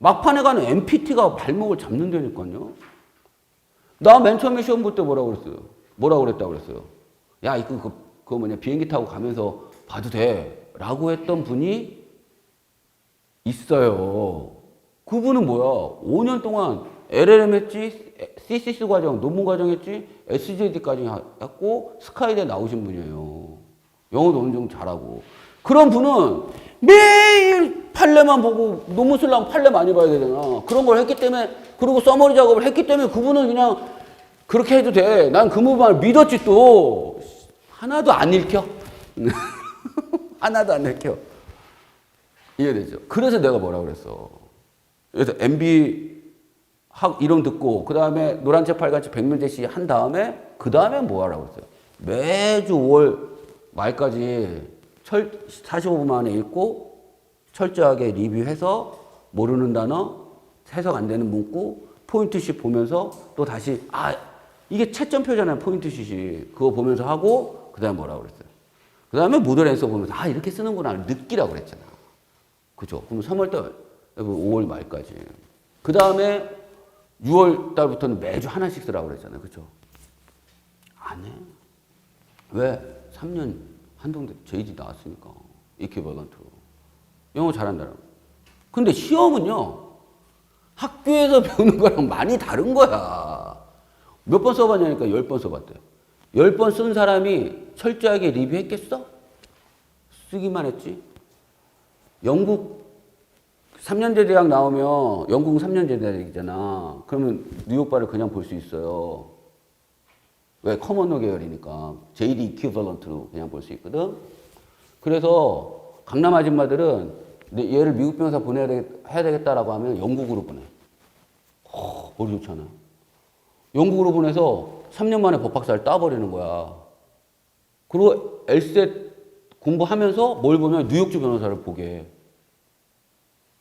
막판에 가는 MPT가 발목을 잡는다니까요. 나 맨 처음에 시험 볼 때 뭐라고 그랬어요? 뭐라고 그랬다고 그랬어요? 야, 이거 그, 그거 뭐냐, 비행기 타고 가면서 봐도 돼. 라고 했던 분이 있어요. 그분은 뭐야? 5년 동안 LLM 했지, CCC 과정, 논문 과정 했지, SJD까지 했고, 스카이대 나오신 분이에요. 영어도 어느 정도 잘하고. 그런 분은 매일 판례만 보고 논문 쓰려면 판례 많이 봐야 되잖아. 그런 걸 했기 때문에, 그리고 써머리 작업을 했기 때문에 그분은 그냥 그렇게 해도 돼. 난 그 부분을 믿었지 또. 하나도 안 읽혀. 하나도 안 읽혀. 이해되죠? 그래서 내가 뭐라 그랬어. 그래서 MB 학 이름 듣고 그 다음에 노란책 빨간책 백밀대시 한 다음에 그 다음에 뭐 하라고 했어요. 매주 5월 말까지 철 45분 만에 읽고 철저하게 리뷰해서 모르는 단어 해석 안 되는 문구 포인트씩 보면서 또 다시 아 이게 채점표잖아요 포인트씩이 그거 보면서 하고 그 다음에 뭐라고 그랬어요. 그 다음에 모델 앤서 보면서 아 이렇게 쓰는구나 느끼라고 그랬잖아. 그죠? 그럼 3월달, 5월 말까지. 그 다음에 6월 달부터는 매주 하나씩 쓰라고 그랬잖아요. 그죠? 안 해. 왜? 3년 한동대 JD 나왔으니까. 이퀴벌런트로. 영어 잘한다라고. 근데 시험은요, 학교에서 배우는 거랑 많이 다른 거야. 몇 번 써봤냐니까 10번 써봤대. 10번 쓴 사람이 철저하게 리뷰했겠어? 쓰기만 했지. 영국 3년제 대학 나오면 영국 3년제 대학이잖아. 그러면 뉴욕바를 그냥 볼 수 있어요. 왜? 커먼어 계열이니까. JD 이퀴벌런트로 그냥 볼 수 있거든. 그래서 강남 아줌마들은 내- 얘를 미국 변호사 보내야 되겠, 되겠 다라고 하면 영국으로 보내. 어, 머리 좋잖아. 영국으로 보내서 3년 만에 법학사를 따버리는 거야. 그리고 엘셋 공부하면서 뭘 보면 뉴욕주 변호사를 보게 해.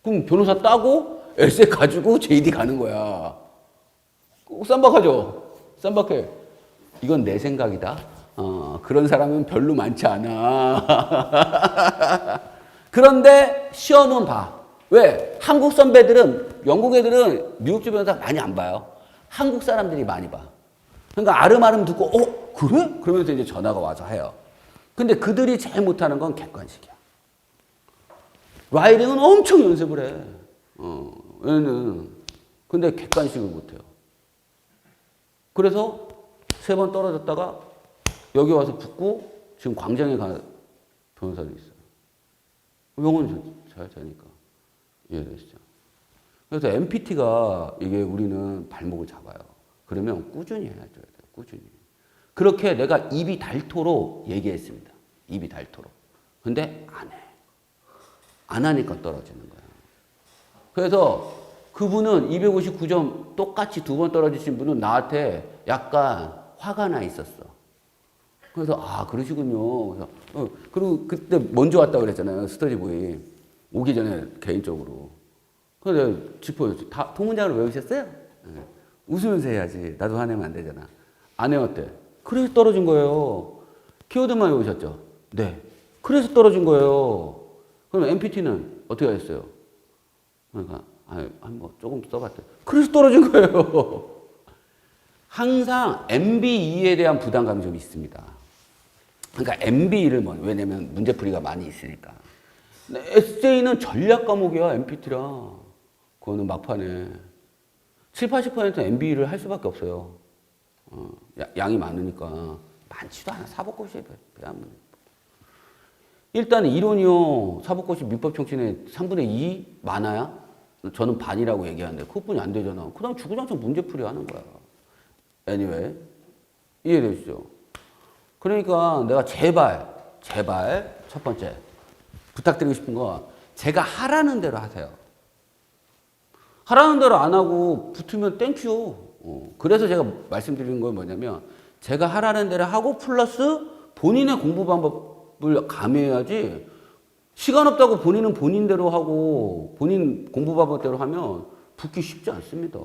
그럼 변호사 따고 엘셋 가지고 JD 가는 거야. 꼭 쌈박하죠? 쌈박해. 이건 내 생각이다. 어, 그런 사람은 별로 많지 않아. 그런데 시험은 봐. 왜? 한국 선배들은, 영국 애들은 뉴욕주 변호사 많이 안 봐요. 한국 사람들이 많이 봐. 그러니까 아름아름 듣고, 어, 그래? 그러면서 이제 전화가 와서 해요. 근데 그들이 제일 못하는 건 객관식이야. 라이딩은 엄청 연습을 해. 어, 얘는. 근데 객관식을 못해요. 그래서 세 번 떨어졌다가 여기 와서 붙고 지금 광장에 가 변호사도 있어요. 영어는 잘 자니까. 이해되시죠? 그래서 MPT가 이게 우리는 발목을 잡아요. 그러면 꾸준히 해줘야 돼요. 꾸준히. 그렇게 내가 입이 닳도록 얘기했습니다. 입이 닳도록. 근데 안 해. 안 하니까 떨어지는 거야. 그래서 그분은 259점 똑같이 두 번 떨어지신 분은 나한테 약간 화가 나 있었어. 그래서 아 그러시군요. 그래서 어, 그리고 그때 먼저 왔다 고 그랬잖아요. 스터디보이 오기 전에 개인적으로. 그래서 내가 짚어줬지. 다 통문장을 외우셨어요? 네. 웃으면서 해야지. 나도 화내면 안 되잖아. 안 외웠대. 그래서 떨어진 거예요. 키워드만 외우셨죠? 네. 그래서 떨어진 거예요. 그럼 MPT는 어떻게 하셨어요? 그러니까 아뭐 조금 써봤대. 그래서 떨어진 거예요. 항상 MB2에 대한 부담감이 좀 있습니다. 그러니까 MB2를 뭐 왜냐면 문제풀이가 많이 있으니까. 에세이는 전략 과목이야 MPT랑. 그거는 막판에 7, 80% MB2를 할 수밖에 없어요. 어, 야- 양이 많으니까 많지도 않아 사법고시에 비하면. 일단 이론이요 사법고시 민법 총칙의 3분의 2 많아야 저는 반이라고 얘기하는데 그것뿐이 안 되잖아. 그다음 주구장창 문제풀이 하는 거야. anyway 이해되시죠? 그러니까 내가 제발 제발 첫 번째 부탁드리고 싶은 거 제가 하라는 대로 하세요. 하라는 대로 안 하고 붙으면 땡큐. 어, 그래서 제가 말씀드리는 건 뭐냐면 제가 하라는 대로 하고 플러스 본인의 공부 방법을 가미해야지 시간 없다고 본인은 본인대로 하고 본인 공부 방법대로 하면 붙기 쉽지 않습니다.